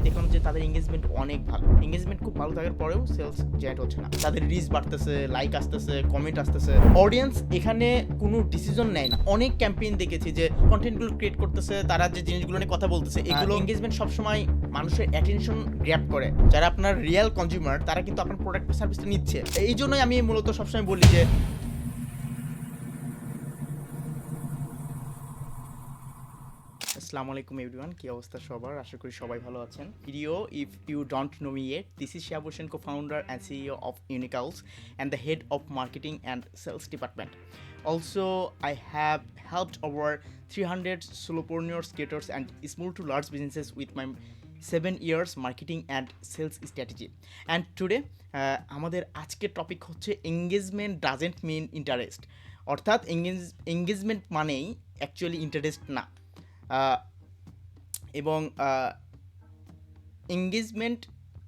আমি দেখলাম যে তাদের এঙ্গেজমেন্ট অনেক ভালো। এঙ্গেজমেন্ট খুব ভালো থাকার পরেও সেলস জেনারেট হচ্ছে না। তাদের রিচ বাড়তেছে লাইক আসতেছে কমেন্ট আসতেছে। অডিয়েন্স এখানে কোনো ডিসিশন নেয় না। অনেক ক্যাম্পেইন দেখেছি যে কন্টেন্টগুলো ক্রিয়েট করতেছে তারা যে জিনিসগুলো নিয়ে কথা বলতেছে এগুলো এঙ্গেজমেন্ট সবসময় মানুষের অ্যাটেনশন গ্র্যাপ করে। যারা আপনার রিয়েল কনজিউমার তারা কিন্তু আপনার প্রোডাক্ট সার্ভিসটা নিচ্ছে। এই জন্যই আমি মূলত সবসময় বলি যে আসসালামু আলাইকুম এভরিওয়ান কি অবস্থা সবার? আশা করি সবাই ভালো আছেন। Video if you don't know me yet this is Shiab Hossain co founder and CEO of Unicals and the head of marketing and sales department Also, I have helped over 300 solopreneurs, creators, and small to large businesses with my seven years marketing and sales strategy and today আমাদের আজকের topic হচ্ছে engagement doesn't mean interest অর্থাৎ engage engagement মানেই actually interest না। এবং engagement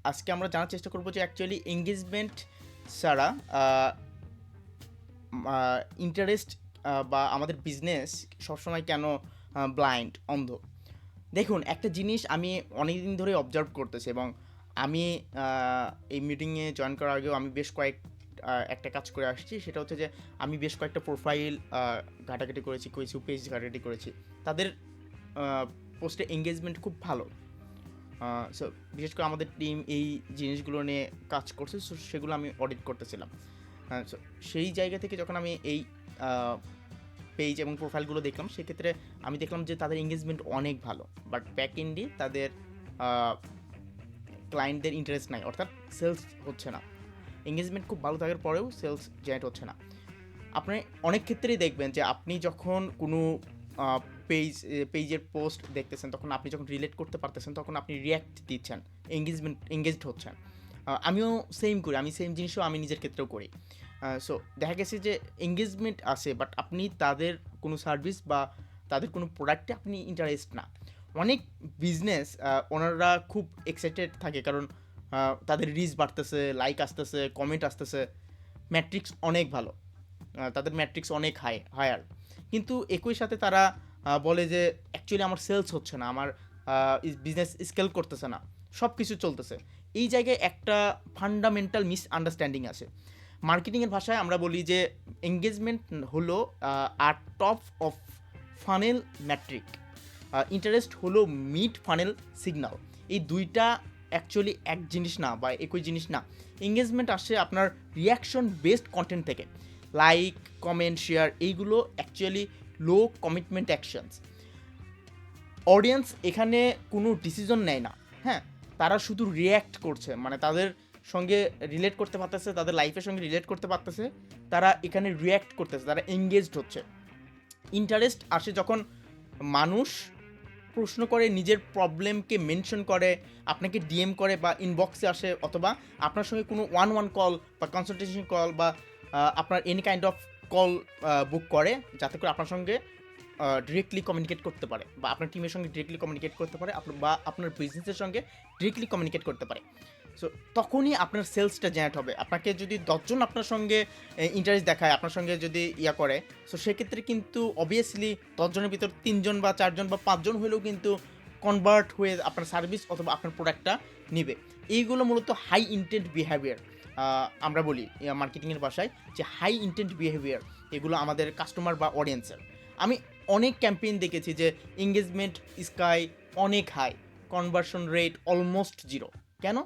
আজকে আমরা জানার চেষ্টা করব যে অ্যাকচুয়ালি এঙ্গেজমেন্ট ছাড়া ইন্টারেস্ট বা আমাদের বিজনেস সবসময় কেন ব্লাইন্ড অন্ধ? দেখুন, একটা জিনিস আমি অনেক দিন ধরে অবজার্ভ করতেছি এবং আমি এই মিটিংয়ে জয়েন করার আগেও আমি বেশ কয়েক একটা কাজ করে আসছি। সেটা হচ্ছে যে, আমি বেশ কয়েকটা প্রোফাইল ঘাটাঘাটি করেছি কিছু পেজ ঘাটাঘাটি করেছি। তাদের পোস্টে এঙ্গেজমেন্ট খুব ভালো। সো বিশেষ করে আমাদের টিম এই জিনিসগুলো নিয়ে কাজ করছে সো সেগুলো আমি অডিট করতেছিলাম। so, সেই জায়গা থেকে যখন আমি এই পেজ এবং প্রোফাইলগুলো দেখলাম, সেক্ষেত্রে আমি দেখলাম যে তাদের এঙ্গেজমেন্ট অনেক ভালো। বাট ব্যাক এন্ডে তাদের ক্লায়েন্টদের ইন্টারেস্ট নাই, অর্থাৎ সেলস হচ্ছে না। এঙ্গেজমেন্ট খুব ভালো থাকার পরেও সেলস জেনারেট হচ্ছে না। আপনি অনেক ক্ষেত্রেই দেখবেন যে আপনি যখন কোনো পেজ পেজের পোস্ট দেখতেছেন, তখন আপনি যখন রিলেট করতে পারতেছেন, তখন আপনি রিয়্যাক্ট দিচ্ছেন এঙ্গেজমেন্ট এঙ্গেজড হচ্ছেন। আমিও সেম করি, আমি সেম জিনিসও আমি নিজের ক্ষেত্রেও করি। সো দেখা গেছে যে এঙ্গেজমেন্ট আছে বাট আপনি তাদের কোনো সার্ভিস বা তাদের কোনো প্রোডাক্টে আপনি ইন্টারেস্ট না। অনেক বিজনেস ওনারা খুব এক্সাইটেড থাকে, কারণ তাদের রিচ বাড়তেছে লাইক আসতেছে কমেন্ট আসতেছে ম্যাট্রিক্স অনেক ভালো। তাদের ম্যাট্রিক্স অনেক হাই হায়ার কিন্তু একই সাথে তারা বলে যে অ্যাকচুয়ালি আমার সেলস হচ্ছে না, আমার বিজনেস স্কেল করতেছে না সব কিছু চলতেছে। এই জায়গায় একটা ফান্ডামেন্টাল মিস আন্ডারস্ট্যান্ডিং আছে মার্কেটিংয়ের ভাষায় আমরা বলি যে এঙ্গেজমেন্ট হলো আর top of funnel metric interest হলো মিড ফানেল সিগনাল এই দুইটা অ্যাকচুয়ালি এক জিনিস না বা একই জিনিস না। এঙ্গেজমেন্ট আসে আপনার রিয়াকশন বেসড কন্টেন্ট থেকে। লাইক কমেন্ট শেয়ার এইগুলো actually low commitment actions audience এখানে কোনো ডিসিশন নেয় না হ্যাঁ? তারা শুধু রিয়্যাক্ট করছে মানে তাদের সঙ্গে রিলেট করতে পারতেছে, তাদের লাইফের সঙ্গে রিলেট করতে পারতেছে, তারা এখানে রিয়্যাক্ট করতেছে, তারা এঙ্গেজড হচ্ছে। ইন্টারেস্ট আসে যখন মানুষ প্রশ্ন করে, নিজের প্রবলেমকে মেনশন করে, আপনাকে ডিএম করে বা ইনবক্সে আসে, অথবা আপনার সঙ্গে কোনো ওয়ান ওয়ান কল বা কনসালটেশন কল বা আপনার any kind of call book করে, যাতে করে আপনার সঙ্গে ডিরেক্টলি কমিউনিকেট করতে পারে, বা আপনার টিমের সঙ্গে ডিরেক্টলি কমিউনিকেট করতে পারে আপনার বা আপনার বিজনেসের সঙ্গে ডিরেক্টলি কমিউনিকেট করতে পারে। সো তখনই আপনার সেলসটা জেনারেট হবে। আপনাকে যদি দশজন আপনার সঙ্গে ইন্টারেস্ট দেখায়, আপনার সঙ্গে যদি ইয়া করে সো সেক্ষেত্রে কিন্তু অবভিয়াসলি দশজনের ভিতর তিনজন বা চারজন বা পাঁচজন হলেও কিন্তু কনভার্ট হয়ে আপনার সার্ভিস অথবা আপনার প্রোডাক্টটা নেবে। এইগুলো মূলত হাই ইন্টেন্ট বিহেভিয়ার আমরা বলি মার্কেটিংয়ের ভাষায় যে হাই ইন্টেন্ট বিহেভিয়ার এগুলো আমাদের কাস্টমার বা অডিয়েন্সের আমি অনেক ক্যাম্পেইন দেখেছি যে এঙ্গেজমেন্ট স্কাই অনেক high conversion rate almost zero কেন?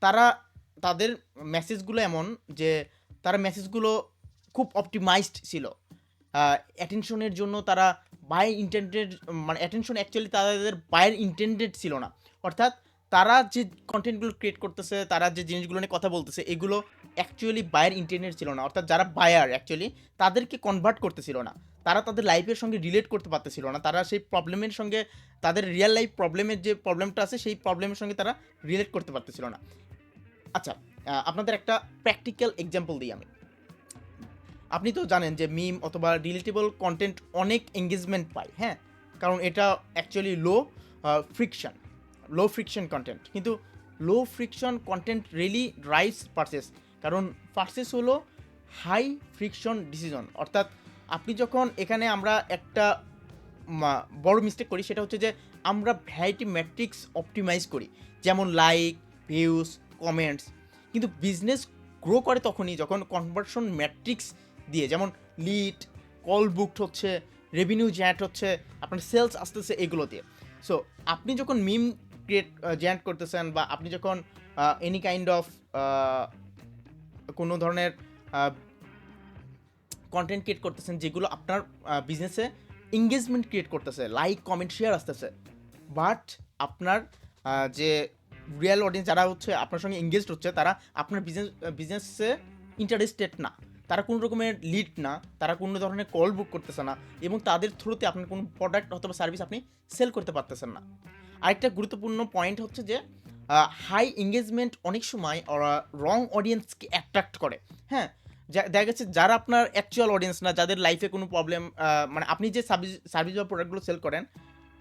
তারা, তাদের মেসেজগুলো এমন যে তারা মেসেজগুলো খুব অপটিমাইজড ছিল। অ্যাটেনশনের জন্য তারা বাই ইন্টেন্ডেড মানে অ্যাটেনশন অ্যাকচুয়ালি তাদের বায়ের ইন্টেন্ডেড ছিল না। অর্থাৎ তারা যে কন্টেন্টগুলো ক্রিয়েট করতেছে, তারা যে জিনিসগুলো নিয়ে কথা বলতেছে, এগুলো অ্যাকচুয়ালি বায়ার ইন্টারনেট ছিল না। অর্থাৎ যারা বায়ার অ্যাকচুয়ালি তাদেরকে কনভার্ট করতেছিল না। তারা তাদের লাইফের সঙ্গে রিলেট করতে পারতেছিল না। তারা সেই প্রবলেমের সঙ্গে, তাদের রিয়েল লাইফ প্রবলেমের যে প্রবলেমটা আছে, সেই প্রবলেমের সঙ্গে তারা রিলেট করতে পারতেছিল না। আচ্ছা আপনাদের একটা প্র্যাকটিক্যাল এক্সাম্পল দিই আমি। আপনি তো জানেন যে মিম অথবা রিলেটেবল কন্টেন্ট অনেক এঙ্গেজমেন্ট পায় হ্যাঁ? কারণ এটা actually low friction low friction content কিন্তু low friction content really drives purchase কারণ পারচেস হলো হাই ফ্রিকশন ডিসিশন অর্থাৎ আপনি যখন এখানে আমরা একটা বড় মিস্টেক করি, সেটা হচ্ছে যে আমরা ভ্যারাইটি ম্যাট্রিক্স অপটিমাইজ করি। যেমন লাইক ভিউজ কমেন্টস কিন্তু বিজনেস গ্রো করে তখনই যখন কনভার্সন ম্যাট্রিক্স দিয়ে, যেমন লিড কল বুকড হচ্ছে রেভিনিউ জ্যাট হচ্ছে, আপনার সেলস আসতেছে এগুলো দিয়ে। সো আপনি যখন মিম ক্রিয়েট জেনারেট করতেছেন বা আপনি যখন এনি কাইন্ড অফ কোনো ধরনের কন্টেন্ট ক্রিয়েট করতেছেন যেগুলো আপনার বিজনেসে এঙ্গেজমেন্ট ক্রিয়েট করতেছে লাইক কমেন্ট শেয়ার আসতেছে বাট আপনার যে রিয়েল অডিয়েন্স যারা হচ্ছে, আপনার সঙ্গে এঙ্গেজড হচ্ছে, তারা আপনার বিজনেস বিজনেসে ইন্টারেস্টেড না, তারা কোনো রকমের লিড না, তারা কোনো ধরনের কল বুক করতেছে না, এবং তাদের থ্রুতে আপনার কোনো প্রোডাক্ট অথবা সার্ভিস আপনি সেল করতে পারতেছেন না। আরেকটা গুরুত্বপূর্ণ পয়েন্ট হচ্ছে যে হাই এঙ্গেজমেন্ট অনেক সময় ওরা রং অডিয়েন্সকে অ্যাট্রাক্ট করে। হ্যাঁ? যা- দেখা গেছে যারা আপনার অ্যাকচুয়াল অডিয়েন্স না, যাদের লাইফে কোনো প্রবলেম মানে আপনি যে সার্ভিস সার্ভিস বা প্রোডাক্টগুলো সেল করেন,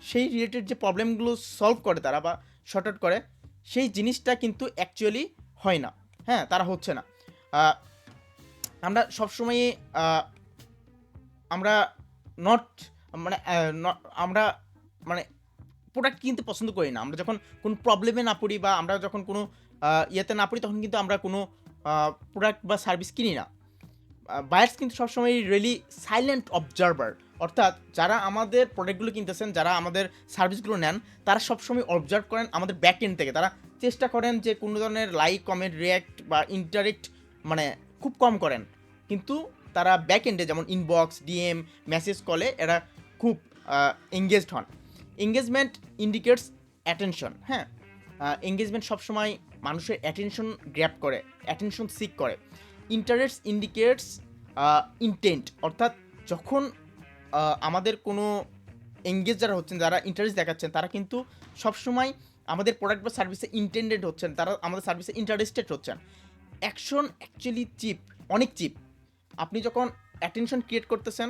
সেই রিলেটেড যে প্রবলেমগুলো সলভ করে তারা বা শর্ট আউট করে, সেই জিনিসটা কিন্তু অ্যাকচুয়ালি হয় না। হ্যাঁ? তারা হচ্ছে না। আমরা সবসময় আমরা নট মানে আমরা মানে প্রোডাক্ট কিনতে পছন্দ করি না। আমরা যখন কোনো প্রবলেমে না পড়ি বা আমরা যখন কোনো ইয়েতে না পড়ি, তখন কিন্তু আমরা কোনো প্রোডাক্ট বা সার্ভিস কিনি না। বায়ার্স কিন্তু সবসময় রিয়েলি সাইলেন্ট অবজারভার অর্থাৎ যারা আমাদের প্রোডাক্টগুলো কিনতেছেন, যারা আমাদের সার্ভিসগুলো নেন, তারা সবসময় অবজার্ভ করেন আমাদের ব্যাক এন্ড থেকে। তারা চেষ্টা করেন যে কোনো ধরনের লাইক কমেন্ট রিয়াক্ট বা ইন্টারেক্ট মানে খুব কম করেন। কিন্তু তারা ব্যাক এন্ডে যেমন ইনবক্স ডিএম মেসেজ কলে এরা খুব এঙ্গেজড হন। এঙ্গেজমেন্ট ইন্ডিকেটস অ্যাটেনশন হ্যাঁ? এঙ্গেজমেন্ট সবসময় মানুষের অ্যাটেনশন গ্র্যাপ করে অ্যাটেনশন সিক করে। ইন্টারেস্ট ইন্ডিকেটস ইন্টেন্ট অর্থাৎ যখন আমাদের কোনো এঙ্গেজ যারা হচ্ছেন, যারা ইন্টারেস্ট দেখাচ্ছেন, তারা কিন্তু সবসময় আমাদের প্রোডাক্ট বা সার্ভিসে ইন্টেন্ডেড হচ্ছেন, তারা আমাদের সার্ভিসে ইন্টারেস্টেড হচ্ছেন। অ্যাকশন অ্যাকচুয়ালি চিপ অনেক চিপ আপনি যখন অ্যাটেনশন ক্রিয়েট করতেছেন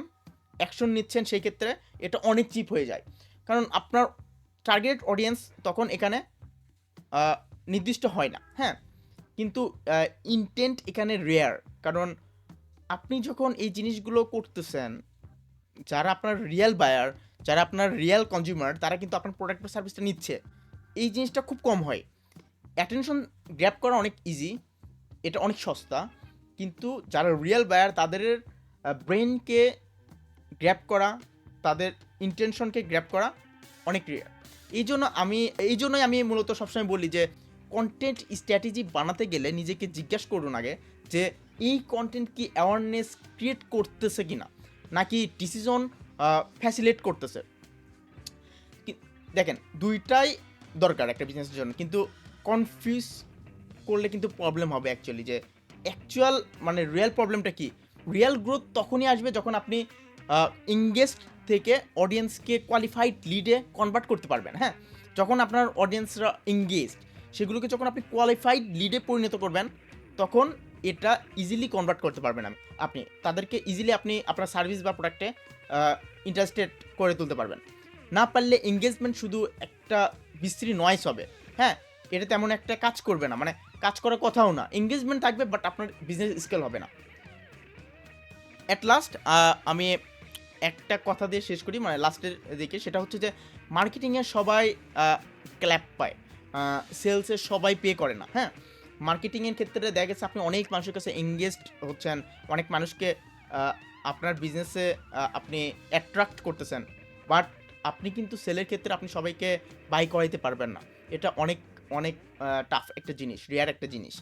অ্যাকশন নিচ্ছেন, সেই ক্ষেত্রে এটা অনেক চিপ হয়ে যায়। কারণ আপনার টার্গেট অডিয়েন্স তখন এখানে নির্দিষ্ট হয় না হ্যাঁ? কিন্তু ইন্টেন্ট এখানে রেয়ার কারণ আপনি যখন এই জিনিসগুলো করতেছেন, যারা আপনার রিয়েল বায়ার যারা আপনার রিয়েল কনজিউমার তারা কিন্তু আপনার প্রোডাক্ট বা সার্ভিসটা নিচ্ছে। এই জিনিসটা খুব কম হয়। অ্যাটেনশন গ্র্যাপ করা অনেক ইজি এটা অনেক সস্তা, কিন্তু যারা রিয়েল বায়ার তাদের ব্রেনকে গ্র্যাপ করা, তাদের ইন্টেনশনকে গ্র্যাপ করা অনেক রিয়ার এই জন্য আমি এই জন্যই আমি মূলত সবসময় বলি যে কন্টেন্ট স্ট্র্যাটেজি বানাতে গেলে নিজেকে জিজ্ঞেস করুন আগে যে, এই কন্টেন্ট কি অ্যাওয়ারনেস ক্রিয়েট করতেছে কি না নাকি ডিসিশন ফ্যাসিলেট করতেছে? দেখেন, দুইটাই দরকার একটা বিজনেসের জন্য। কিন্তু কনফিউজ করলে কিন্তু প্রবলেম হবে অ্যাকচুয়ালি যে অ্যাকচুয়াল মানে রিয়েল প্রবলেমটা কি? রিয়েল গ্রোথ তখনই আসবে যখন আপনি ইংগেস্ট থেকে অডিয়েন্সকে কোয়ালিফাইড লিডে কনভার্ট করতে পারবেন হ্যাঁ? যখন আপনার অডিয়েন্সরা এঙ্গেজড সেগুলোকে যখন আপনি কোয়ালিফাইড লিডে পরিণত করবেন, তখন এটা ইজিলি কনভার্ট করতে পারবেন আপনি। তাদেরকে ইজিলি আপনি আপনার সার্ভিস বা প্রোডাক্টে ইন্টারেস্টেড করে তুলতে পারবেন। না পারলে এঙ্গেজমেন্ট শুধু একটা বিশ্রী নয়েস হবে হ্যাঁ? এটা তেমন একটা কাজ করবে না মানে কাজ করার কথাও না। এঙ্গেজমেন্ট থাকবে বাট আপনার বিজনেস স্কেল হবে না। অ্যাট লাস্ট আমি একটা কথা দিয়ে শেষ করি মানে লাস্টের দিকে, সেটা হচ্ছে যে মার্কেটিংয়ে সবাই ক্ল্যাপ পায়। সেলসে সবাই পে করে না হ্যাঁ? মার্কেটিংয়ের ক্ষেত্রে দেখা গেছে আপনি অনেক মানুষের কাছে এঙ্গেজড হচ্ছেন, অনেক মানুষকে আপনার বিজনেসে আপনি অ্যাট্রাক্ট করতেছেন বাট আপনি কিন্তু সেলের ক্ষেত্রে আপনি সবাইকে বাই করাইতে পারবেন না। এটা অনেক অনেক টাফ একটা জিনিস রেয়ার একটা জিনিস।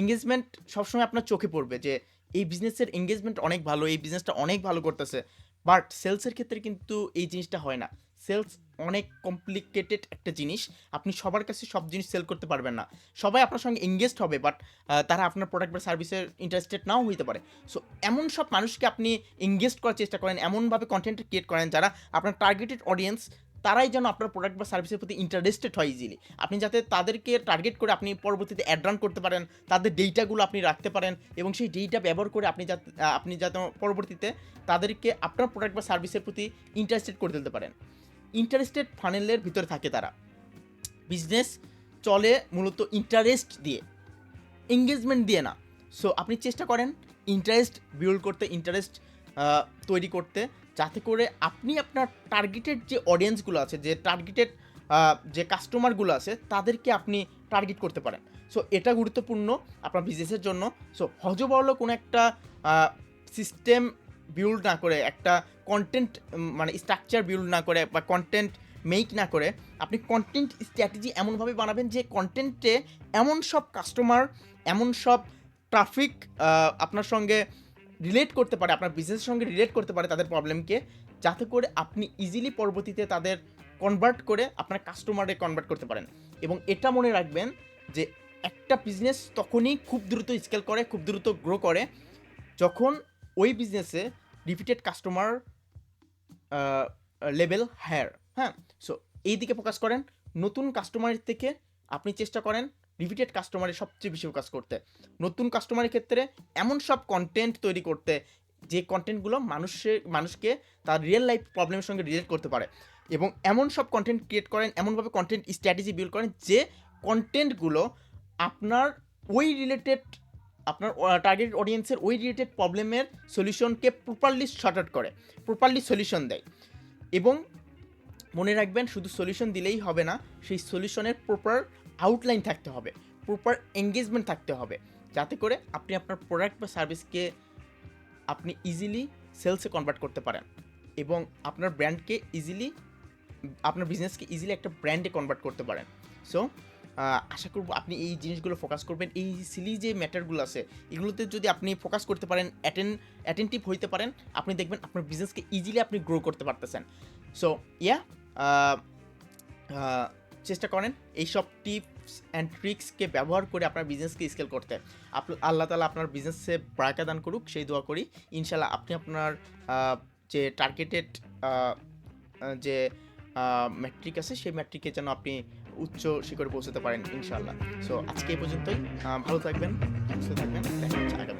এঙ্গেজমেন্ট সবসময় আপনার চোখে পড়বে যে, এই বিজনেসের এঙ্গেজমেন্ট অনেক ভালো, এই বিজনেসটা অনেক ভালো করতেছে বাট সেলসের ক্ষেত্রে কিন্তু এই জিনিসটা হয় না। সেলস অনেক কমপ্লিকেটেড একটা জিনিস। আপনি সবার কাছে সব জিনিস সেল করতে পারবেন না। সবাই আপনার সঙ্গে এঙ্গেজড হবে, বাট তারা আপনার প্রোডাক্ট বা সার্ভিসের ইন্টারেস্টেড নাও হইতে পারে। সো এমন সব মানুষকে আপনি এঙ্গেজ করার চেষ্টা করেন, এমনভাবে কন্টেন্ট ক্রিয়েট করেন যারা আপনার টার্গেটেড অডিয়েন্স তারাই যেন আপনার প্রোডাক্ট বা সার্ভিসের প্রতি ইন্টারেস্টেড হয় ইজিলি আপনি যাতে তাদেরকে টার্গেট করে আপনি পরবর্তীতে অ্যাড রান করতে পারেন, তাদের ডেটাগুলো আপনি রাখতে পারেন এবং সেই ডেটা ব্যবহার করে আপনি যাতে আপনি যাতে পরবর্তীতে তাদেরকে আপনার প্রোডাক্ট বা সার্ভিসের প্রতি ইন্টারেস্টেড করে তুলতে পারেন। ইন্টারেস্টেড ফানেলের ভিতরে থাকে তারা। বিজনেস চলে মূলত ইন্টারেস্ট দিয়ে এঙ্গেজমেন্ট দিয়ে না। সো আপনি চেষ্টা করেন ইন্টারেস্ট বিল্ড করতে ইন্টারেস্ট তৈরি করতে, যাতে করে আপনি আপনার টার্গেটেড যে অডিয়েন্সগুলো আছে, যে টার্গেটেড যে কাস্টমারগুলো আছে, তাদেরকে আপনি টার্গেট করতে পারেন। সো এটা গুরুত্বপূর্ণ আপনার বিজনেসের জন্য। সো হজবরল কোনো একটা সিস্টেম বিল্ড না করে, একটা কন্টেন্ট মানে স্ট্রাকচার বিল্ড না করে বা কন্টেন্ট মেক না করে, আপনি কন্টেন্ট স্ট্র্যাটেজি এমনভাবে বানাবেন যে কন্টেন্টে এমন সব কাস্টমার এমন সব ট্রাফিক আপনার সঙ্গে রিলেট করতে পারে, আপনার বিজনেসের সঙ্গে রিলেট করতে পারে তাদের প্রবলেমকে যাতে করে আপনি ইজিলি পরবর্তীতে তাদের কনভার্ট করে আপনার কাস্টমারে কনভার্ট করতে পারেন। এবং এটা মনে রাখবেন যে একটা বিজনেস তখনই খুব দ্রুত স্কেল করে, খুব দ্রুত গ্রো করে, যখন ওই বিজনেসে রিপিটেড কাস্টমার লেভেল হায়ার হ্যাঁ? সো এই দিকে ফোকাস করেন, নতুন কাস্টমারের থেকে আপনি চেষ্টা করেন রিপিটেড কাস্টমারের সবচেয়ে বেশি ফোকাস করতে। নতুন কাস্টমারের ক্ষেত্রে এমন সব কন্টেন্ট তৈরি করতে, যে কন্টেন্টগুলো মানুষের মানুষকে তার রিয়েল লাইফ প্রবলেমের সঙ্গে রিলেট করতে পারে। এবং এমন সব কন্টেন্ট ক্রিয়েট করেন, এমনভাবে কন্টেন্ট স্ট্র্যাটেজি বিল্ড করেন, যে কন্টেন্টগুলো আপনার ওই রিলেটেড আপনার টার্গেট অডিয়েন্সের ওই রিলেটেড প্রবলেমের সলিউশনকে প্রপারলি শর্ট আউট করে প্রপারলি সলিউশন দেয়। এবং মনে রাখবেন, শুধু সলিউশন দিলেই হবে না, সেই সলিউশনের প্রপার আউটলাইন থাকতে হবে প্রপার এঙ্গেজমেন্ট থাকতে হবে। যাতে করে আপনি আপনার প্রোডাক্ট বা সার্ভিসকে আপনি ইজিলি সেলসে কনভার্ট করতে পারেন এবং আপনার ব্র্যান্ডকে ইজিলি আপনার বিজনেসকে ইজিলি একটা ব্র্যান্ডে কনভার্ট করতে পারেন। সো আশা করব আপনি এই জিনিসগুলো ফোকাস করবেন। এই সিলি যে ম্যাটারগুলো আছে, এগুলোতে যদি আপনি ফোকাস করতে পারেন অ্যাটেন অ্যাটেন্টিভ হইতে পারেন, আপনি দেখবেন আপনার বিজনেসকে ইজিলি আপনি গ্রো করতে পারতেছেন। সো ইয়া চেষ্টা করেন এইসব টিপস অ্যান্ড ট্রিক্সকে ব্যবহার করে আপনার বিজনেসকে স্কেল করতে। আল্লাহ তালা আপনার বিজনেসে বারাকা দান করুক, সেই দোয়া করি। ইনশাল্লাহ আপনি আপনার যে টার্গেটেড যে ম্যাট্রিক আছে, সেই ম্যাট্রিকে যেন আপনি উচ্চ শিখরে পৌঁছতে পারেন ইনশাল্লাহ সো আজকে এই পর্যন্তই। ভালো থাকবেন, সুস্থ থাকবেন।